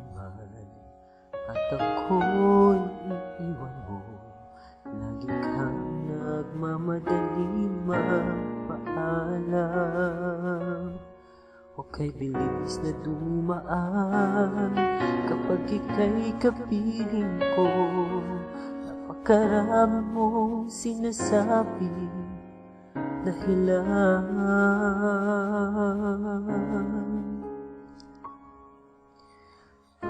naman At ako'y iiwan mo. Lagi kang nagmamadali magpaalam. Huwag kay bilis na dumaan Kapag ika'y kapiling ko. Napakarami mong sinasabi Dahilan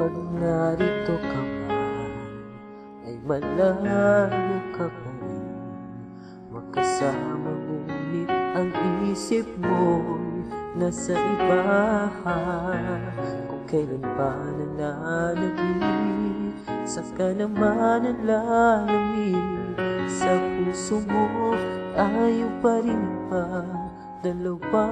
Pag narito ka man Ay malayo ka pa rin Magkasama ngunit ang isip mo'y nasa iba Kung kailan pa nananabik Saka naman ang lalamig Sa puso mo tayo pa rin pa dalawa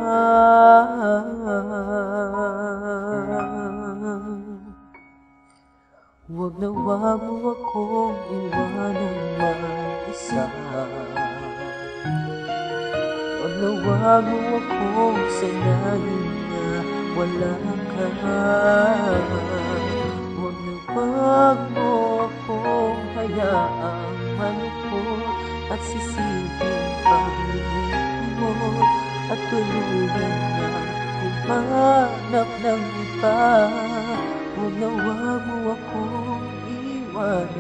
Huwag na wag mo akong iwanan mag-isa Huwag na wag mo akong sanayin na wala ka. Huwag na wag mo akong hayaang malungkot At sisipin pag-ibig mo At tuluyan na humanap ng iba Huwag na wag mo akong iwanan.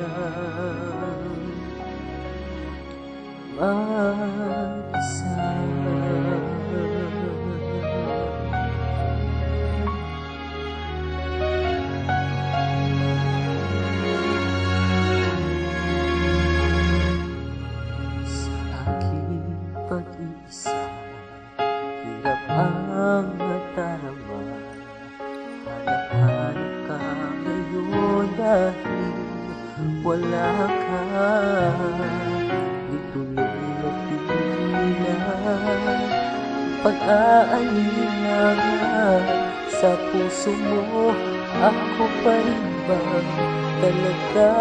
Mag-isa dahil wala ka. Di tuloy mapigilan Pag-aalinlangan sa puso mo Ako pa rin ba talaga?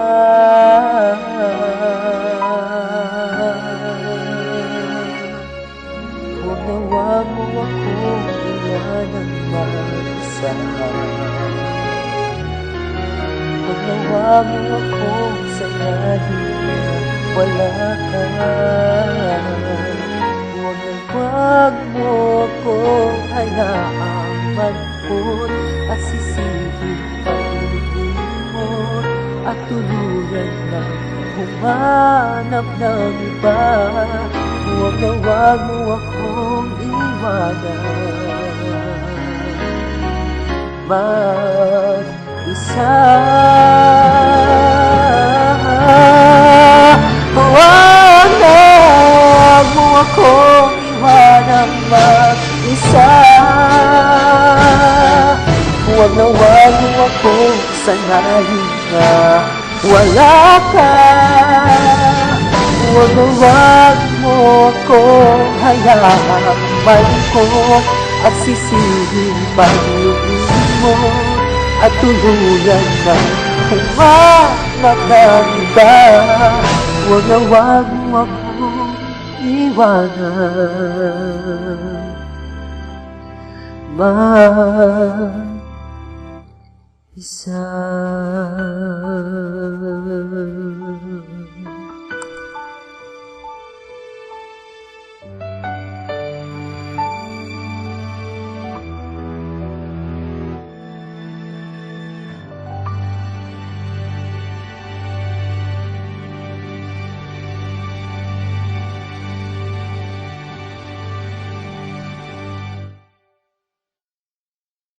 Huwag na wag mo akong iwanan mag-isa Huwag na wag mo akong sanayin na wala ka Huwag na. Wag mo akong hayaang malpot At sisihin pag-ibig mo. At tuluyan na humanap ng iba. Huwag na wag mo akong iwanan Mag-isa Huwag mo akong iwanan mag-isa. Huwag na wag mo akong sanayin na wala ka. Huwag na wag mo akong hayaang malungkot At sisihin pag-ibig mo At tuluyan na iba Huwag na wag mo akong iwanan Mag-isa